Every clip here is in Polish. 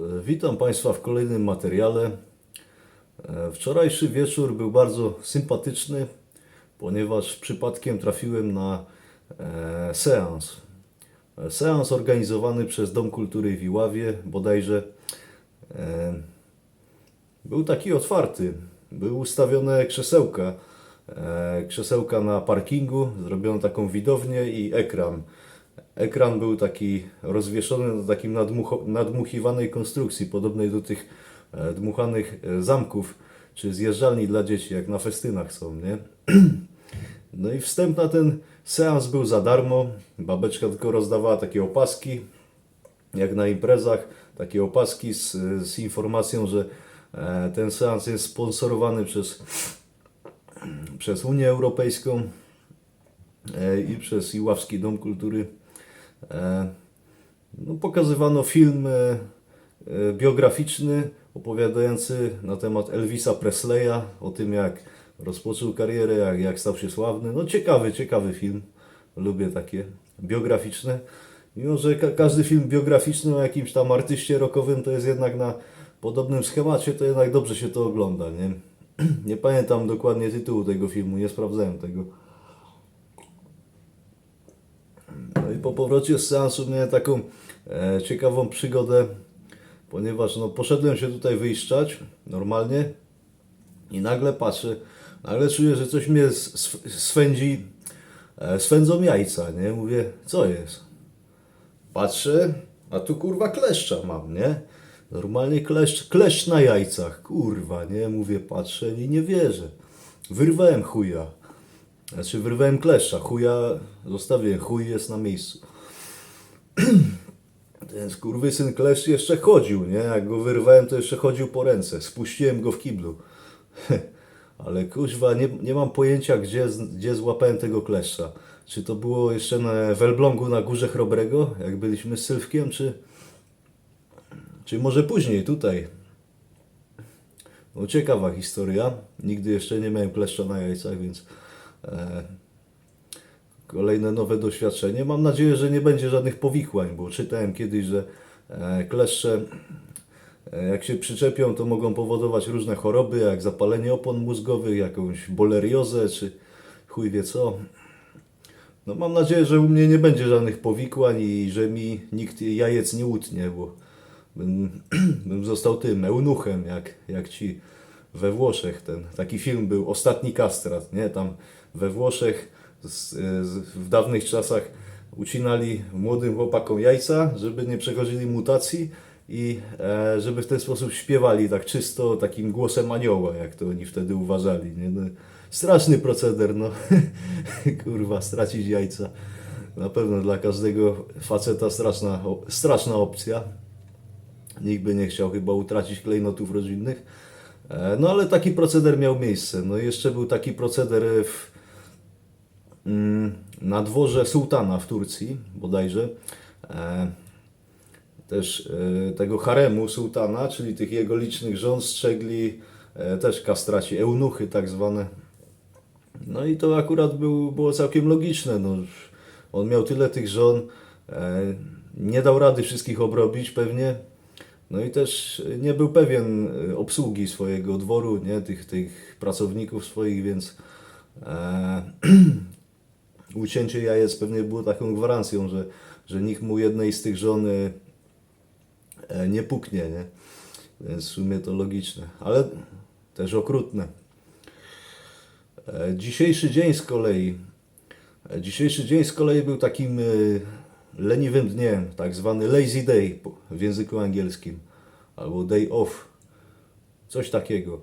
E, Witam Państwa w kolejnym materiale. E, Wczorajszy wieczór był bardzo sympatyczny, ponieważ przypadkiem trafiłem na e, seans. Seans organizowany przez Dom Kultury w Iławie, bodajże był taki otwarty. Były ustawione krzesełka. Krzesełka na parkingu, zrobiono taką widownię i ekran. Ekran był taki rozwieszony na takim nadmuchiwanej konstrukcji, podobnej do tych e, dmuchanych e, zamków, czy zjeżdżalni dla dzieci, jak na festynach są, nie? No i wstęp na ten seans był za darmo. Babeczka tylko rozdawała takie opaski, jak na imprezach, takie opaski z, z informacją, że e, ten seans jest sponsorowany przez, przez Unię Europejską i przez Iławski Dom Kultury. E, No, pokazywano film e, e, biograficzny opowiadający na temat Elvisa Presleya, o tym jak rozpoczął karierę, jak, jak stał się sławny. No ciekawy, ciekawy film. Lubię takie biograficzne. Mimo, że ka- każdy film biograficzny o jakimś tam artyście rockowym to jest jednak na podobnym schemacie, to jednak dobrze się to ogląda, nie? Nie pamiętam dokładnie tytułu tego filmu, nie sprawdzałem tego. No i po powrocie z seansu miałem taką e, ciekawą przygodę, ponieważ no, poszedłem się tutaj wyjszczać normalnie i nagle patrzę, nagle czuję, że coś mnie swędzi, e, swędzą jajca, nie? Mówię, co jest? Patrzę, a tu kurwa kleszcza mam, nie? Normalnie kleszcz, kleszcz na jajcach, kurwa, nie? Mówię, patrzę i nie wierzę. Wyrwałem chuja. Znaczy wyrwałem kleszcza, chuja zostawiłem, chuj jest na miejscu. Ten skurwysyn kleszcz jeszcze chodził, nie? Jak go wyrwałem, to jeszcze chodził po ręce. Spuściłem go w kiblu. Ale kuźwa, nie, nie mam pojęcia, gdzie, gdzie złapałem tego kleszcza. Czy to było jeszcze na, w Elblągu na Górze Chrobrego, jak byliśmy z Sylwkiem, czy, czy może później, tutaj. No ciekawa historia. Nigdy jeszcze nie miałem kleszcza na jajcach, więc kolejne nowe doświadczenie. Mam nadzieję, że nie będzie żadnych powikłań, bo czytałem kiedyś, że e, kleszcze e, jak się przyczepią, to mogą powodować różne choroby, jak zapalenie opon mózgowych, jakąś boleriozę, czy chuj wie co. No mam nadzieję, że u mnie nie będzie żadnych powikłań i że mi nikt jajec nie utnie, bo bym, bym został tym eunuchem, jak, jak ci we Włoszech. Ten taki film był Ostatni kastrat, nie? Tam we Włoszech z, z, w dawnych czasach ucinali młodym chłopakom jajca, żeby nie przechodzili mutacji i e, żeby w ten sposób śpiewali tak czysto, takim głosem anioła, jak to oni wtedy uważali. Nie? No, straszny proceder, no. Kurwa, stracić jajca. Na pewno dla każdego faceta straszna, straszna opcja. Nikt by nie chciał chyba utracić klejnotów rodzinnych. E, No ale taki proceder miał miejsce. No jeszcze był taki proceder w, na dworze sułtana w Turcji bodajże. E, Też e, tego haremu sułtana, czyli tych jego licznych żon strzegli e, też kastraci, eunuchy tak zwane. No i to akurat był, było całkiem logiczne. No, on miał tyle tych żon, nie dał rady wszystkich obrobić pewnie. No i też nie był pewien obsługi swojego dworu, nie? Tych, tych pracowników swoich, więc ucięcie jajec pewnie było taką gwarancją, że, że nikt mu jednej z tych żon e, nie puknie, nie? Więc w sumie to logiczne, ale też okrutne. E, Dzisiejszy dzień z kolei, e, dzisiejszy dzień z kolei był takim leniwym dniem, tak zwany lazy day w języku angielskim, albo day off, coś takiego.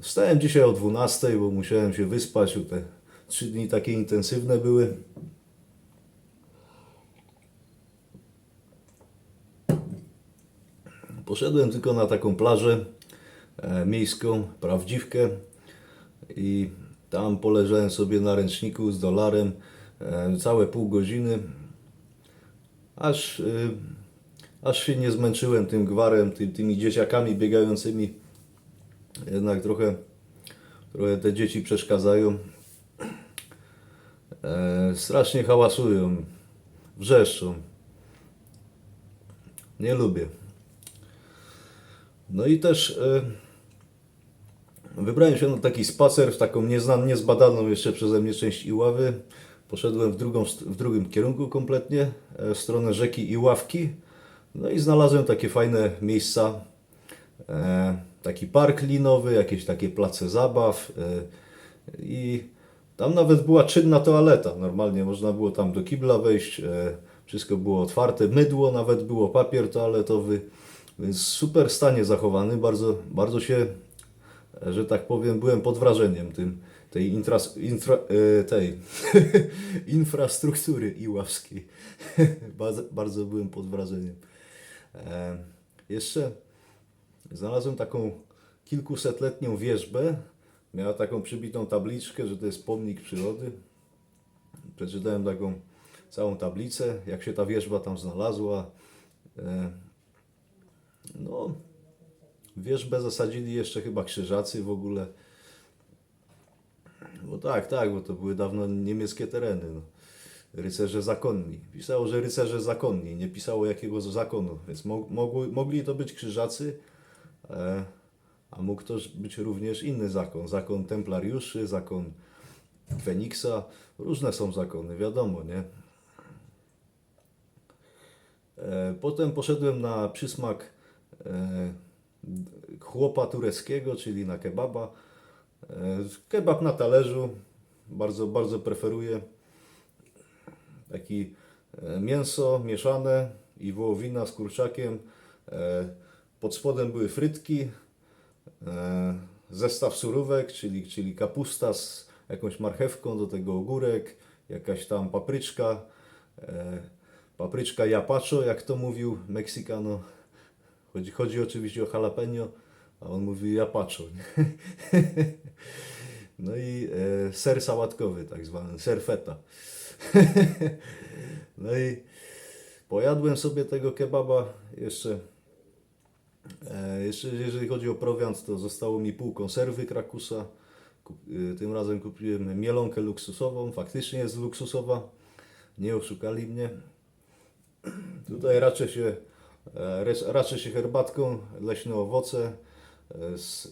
Wstałem dzisiaj o 12, bo musiałem się wyspać, te trzy dni takie intensywne były. Poszedłem tylko na taką plażę e, miejską, prawdziwkę i tam poleżałem sobie na ręczniku z dolarem e, całe pół godziny, aż, y, aż się nie zmęczyłem tym gwarem, ty, tymi dzieciakami biegającymi. Jednak trochę, trochę te dzieci przeszkadzają. E, strasznie hałasują, wrzeszczą. Nie lubię. No i też e, wybrałem się na taki spacer w taką nieznaną, niezbadaną jeszcze przeze mnie część Iławy. Poszedłem w, drugą, w drugim kierunku kompletnie, e, w stronę rzeki Iławki. No i znalazłem takie fajne miejsca. Taki park linowy, jakieś takie place zabaw. I tam nawet była czynna toaleta. Normalnie można było tam do kibla wejść. E, wszystko było otwarte. Mydło nawet było, papier toaletowy. Więc super stanie zachowany. Bardzo, bardzo się, e, że tak powiem, byłem pod wrażeniem tym, tej, intras, infra, e, tej infrastruktury iławskiej. bardzo, bardzo byłem pod wrażeniem. Jeszcze znalazłem taką kilkusetletnią wieżbę. Miała taką przybitą tabliczkę, że to jest pomnik przyrody. Przeczytałem taką całą tablicę, jak się ta wieżba tam znalazła. E, No, wieżbę zasadzili jeszcze chyba krzyżacy w ogóle. Bo tak, tak, bo to były dawno niemieckie tereny. No. Rycerze zakonni. Pisało, że rycerze zakonni, nie pisało jakiego zakonu. Więc mo- mogły, mogli to być krzyżacy, e, a mógł to być również inny zakon. Zakon templariuszy, zakon Feniksa. Różne są zakony, wiadomo, nie? E, Potem poszedłem na przysmak e, chłopa tureckiego, czyli na kebaba. E, Kebab na talerzu, bardzo, bardzo preferuję. Taki mięso mieszane i wołowina z kurczakiem. Pod spodem były frytki, zestaw surówek, czyli, czyli kapusta z jakąś marchewką, do tego ogórek, jakaś tam papryczka, e, papryczka japacho, jak to mówił Meksykano. Chodzi, chodzi oczywiście o jalapeno, a on mówi japacho. No i e, ser sałatkowy, tak zwany, ser feta. no i pojadłem sobie tego kebaba jeszcze. E, jeszcze jeżeli chodzi o prowiant, to zostało mi pół konserwy krakusa. E, tym razem kupiłem mielonkę luksusową. Faktycznie jest luksusowa. Nie oszukali mnie. Tutaj raczę się, e, raczę się herbatką, leśne owoce z,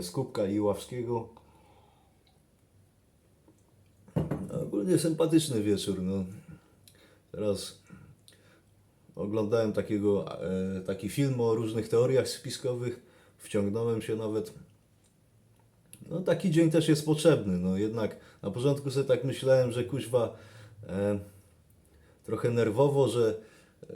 z kubka iławskiego. Ogólnie sympatyczny wieczór. No. Teraz oglądałem takiego, e, taki film o różnych teoriach spiskowych. Wciągnąłem się nawet. No taki dzień też jest potrzebny. No jednak na początku sobie tak myślałem, że kuźwa e, trochę nerwowo, że e,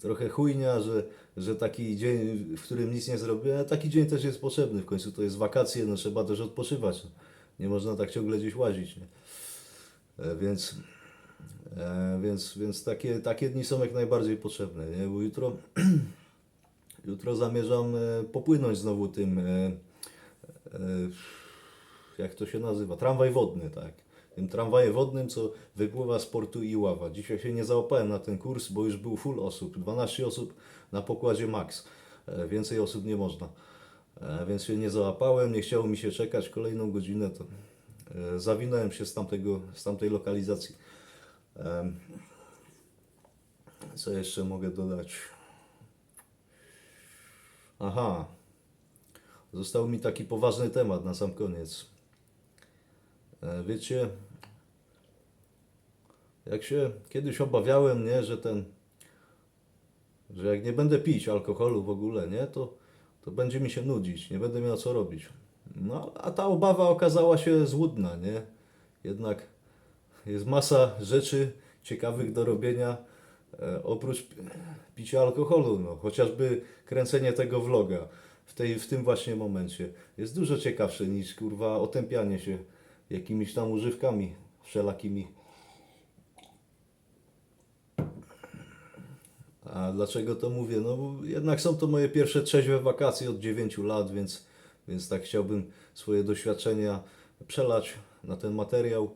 trochę chujnia, że, że taki dzień, w którym nic nie zrobię, a taki dzień też jest potrzebny. W końcu to jest wakacje, no trzeba też odpoczywać. Nie można tak ciągle gdzieś łazić. Nie? E, Więc, e, więc, więc takie, takie dni są jak najbardziej potrzebne. Nie? Bo jutro, jutro zamierzam e, popłynąć znowu tym, e, e, jak to się nazywa, tramwaj wodny, tak. Tym tramwajem wodnym, co wypływa z portu Iława. Dzisiaj się nie załapałem na ten kurs, bo już był full osób, 12 osób na pokładzie max. E, Więcej osób nie można. E, Więc się nie załapałem, nie chciało mi się czekać kolejną godzinę, to e, zawinąłem się z, tamtego, z tamtej lokalizacji. Co jeszcze mogę dodać? Aha, został mi taki poważny temat na sam koniec. E, Wiecie, jak się kiedyś obawiałem, nie, że ten, że jak nie będę pić alkoholu w ogóle, nie, to, to będzie mi się nudzić, nie będę miał co robić. No, a ta obawa okazała się złudna, nie? Jednak jest masa rzeczy ciekawych do robienia e, oprócz pi- picia alkoholu, no, chociażby kręcenie tego vloga w, tej, w tym właśnie momencie jest dużo ciekawsze niż kurwa otępianie się jakimiś tam używkami wszelakimi. A dlaczego to mówię? No jednak są to moje pierwsze trzeźwe wakacje od 9 lat, więc, więc tak chciałbym swoje doświadczenia przelać na ten materiał.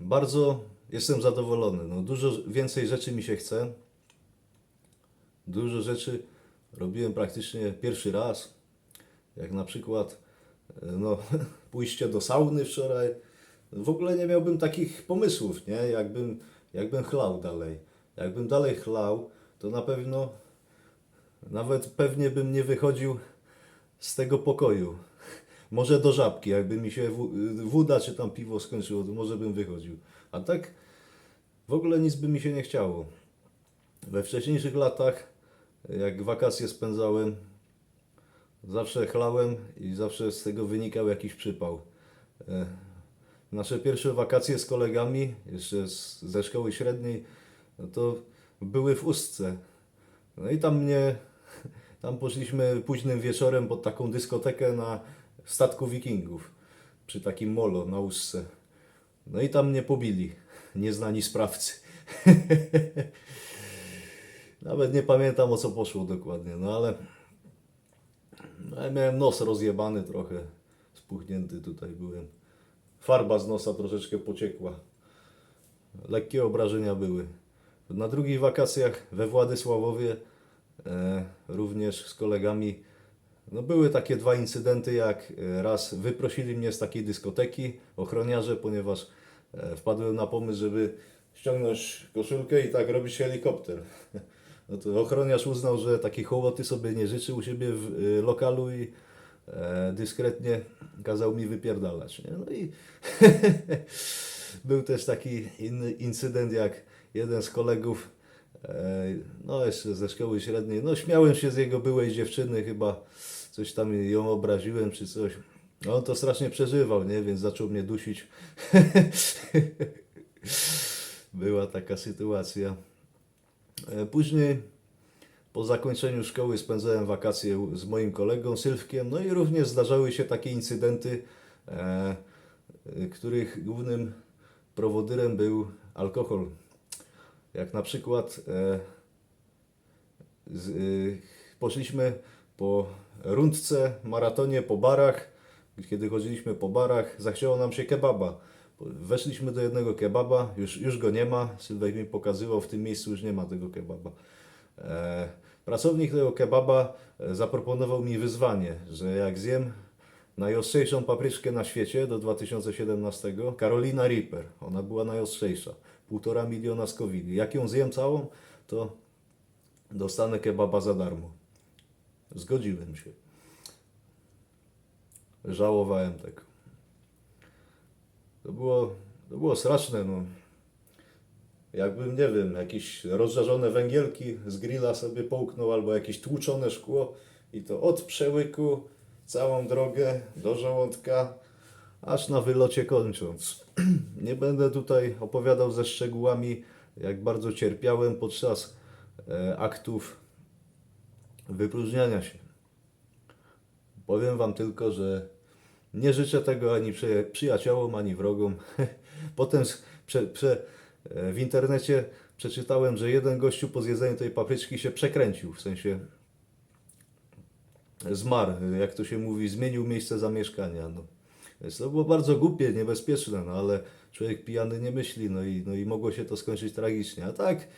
Bardzo jestem zadowolony. No, dużo więcej rzeczy mi się chce. Dużo rzeczy robiłem praktycznie pierwszy raz. Jak na przykład e, no, pójście do sauny wczoraj. W ogóle nie miałbym takich pomysłów, nie? Jakbym, jakbym chlał dalej. Jakbym dalej chlał, to na pewno, nawet pewnie bym nie wychodził z tego pokoju. Może do żabki, jakby mi się woda czy tam piwo skończyło, to może bym wychodził. A tak w ogóle nic by mi się nie chciało. We wcześniejszych latach, jak wakacje spędzałem, zawsze chlałem i zawsze z tego wynikał jakiś przypał. E, Nasze pierwsze wakacje z kolegami, jeszcze z, ze szkoły średniej, no to były w Ustce. No i tam mnie, tam poszliśmy późnym wieczorem pod taką dyskotekę na statku wikingów, przy takim molo na Ustce. No i tam mnie pobili, nieznani sprawcy. Nawet nie pamiętam o co poszło dokładnie, no ale no, ja miałem nos rozjebany trochę, spuchnięty tutaj byłem. Farba z nosa troszeczkę pociekła. Lekkie obrażenia były. Na drugich wakacjach we Władysławowie e, również z kolegami no były takie dwa incydenty, jak e, raz wyprosili mnie z takiej dyskoteki ochroniarze, ponieważ e, wpadłem na pomysł, żeby ściągnąć koszulkę i tak robić helikopter. No to ochroniarz uznał, że takiej hołoty sobie nie życzy u siebie w e, lokalu i dyskretnie kazał mi wypierdalać. Nie? No i był też taki inny incydent, jak jeden z kolegów, no jeszcze ze szkoły średniej, no śmiałem się z jego byłej dziewczyny, chyba coś tam ją obraziłem czy coś. No on to strasznie przeżywał, nie? Więc zaczął mnie dusić. Była taka sytuacja. E, Później po zakończeniu szkoły spędzałem wakacje z moim kolegą Sylwkiem, no i również zdarzały się takie incydenty, e, e, których głównym prowodyrem był alkohol. Jak na przykład e, z, e, poszliśmy po rundce, maratonie, po barach. Kiedy chodziliśmy po barach, zachciało nam się kebaba. Weszliśmy do jednego kebaba, już, już go nie ma. Sylwek mi pokazywał, w tym miejscu już nie ma tego kebaba. E, pracownik tego kebaba e, zaproponował mi wyzwanie, że jak zjem najostrzejszą papryczkę na świecie do 2017, Carolina Reaper, ona była najostrzejsza, półtora miliona skowili. Jak ją zjem całą, to dostanę kebaba za darmo. Zgodziłem się. Żałowałem tego. To było, to było straszne, no. Jakbym, nie wiem, jakieś rozżarzone węgielki z grilla sobie połknął, albo jakieś tłuczone szkło i to od przełyku całą drogę do żołądka, aż na wylocie kończąc. Nie będę tutaj opowiadał ze szczegółami, jak bardzo cierpiałem podczas e, aktów wypróżniania się. Powiem Wam tylko, że nie życzę tego ani przyja- przyjaciołom, ani wrogom. Potem prze, prze, e, w internecie przeczytałem, że jeden gościu po zjedzeniu tej papryczki się przekręcił, w sensie zmarł, jak to się mówi, zmienił miejsce zamieszkania. No. Więc to było bardzo głupie, niebezpieczne, no ale człowiek pijany nie myśli, no i, no i mogło się to skończyć tragicznie. A tak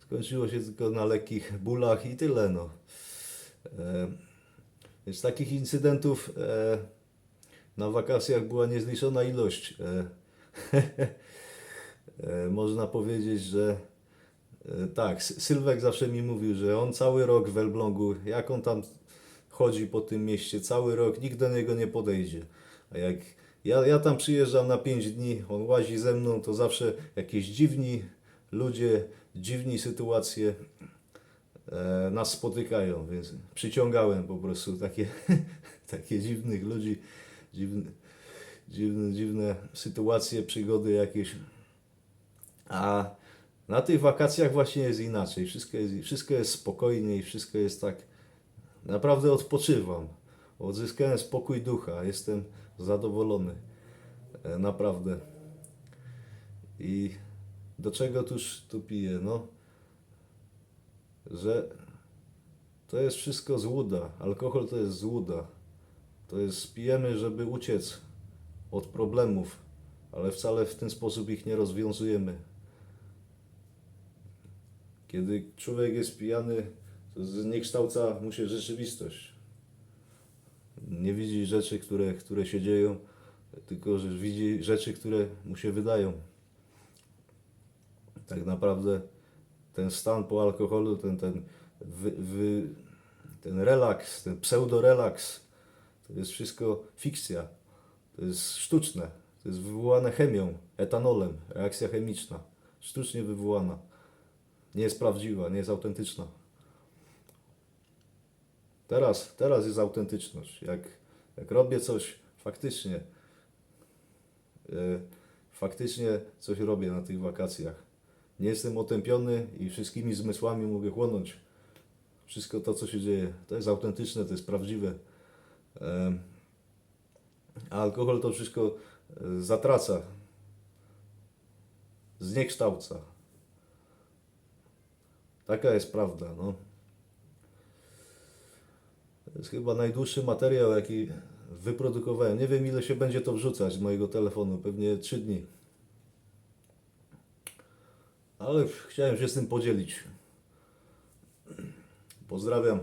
skończyło się tylko na lekkich bólach i tyle. No. E, więc takich incydentów e, na wakacjach była niezliczona ilość. E, można powiedzieć, że tak, Sy- Sylwek zawsze mi mówił, że on cały rok w Elblągu, jak on tam chodzi po tym mieście, cały rok, nikt do niego nie podejdzie. A jak ja, ja tam przyjeżdżam na 5 dni, on łazi ze mną, to zawsze jakieś dziwni ludzie, dziwni sytuacje nas spotykają, więc przyciągałem po prostu takie, takie dziwnych ludzi, dziwne, dziwne, dziwne sytuacje, przygody jakieś. A na tych wakacjach właśnie jest inaczej. Wszystko jest, wszystko jest spokojniej, wszystko jest tak. Naprawdę odpoczywam. Odzyskałem spokój ducha, jestem zadowolony. E, Naprawdę. I do czego tuż tu piję? No, że to jest wszystko złuda. Alkohol to jest złuda. To jest pijemy, żeby uciec od problemów, ale wcale w ten sposób ich nie rozwiązujemy. Kiedy człowiek jest pijany, to zniekształca mu się rzeczywistość. Nie widzi rzeczy, które, które się dzieją, tylko że widzi rzeczy, które mu się wydają. Tak naprawdę ten stan po alkoholu, ten, ten, wy, wy, ten relaks, ten pseudo-relaks, to jest wszystko fikcja. To jest sztuczne. To jest wywołane chemią, etanolem, reakcja chemiczna. Sztucznie wywołana. Nie jest prawdziwa, nie jest autentyczna. Teraz, teraz jest autentyczność. Jak, jak robię coś faktycznie, e, faktycznie coś robię na tych wakacjach. Nie jestem otępiony i wszystkimi zmysłami mogę chłonąć wszystko to, co się dzieje. To jest autentyczne, to jest prawdziwe. A alkohol to wszystko e, zatraca, zniekształca. Taka jest prawda. No. To jest chyba najdłuższy materiał, jaki wyprodukowałem. Nie wiem, ile się będzie to wrzucać z mojego telefonu. Pewnie 3 dni. Ale chciałem się z tym podzielić. Pozdrawiam.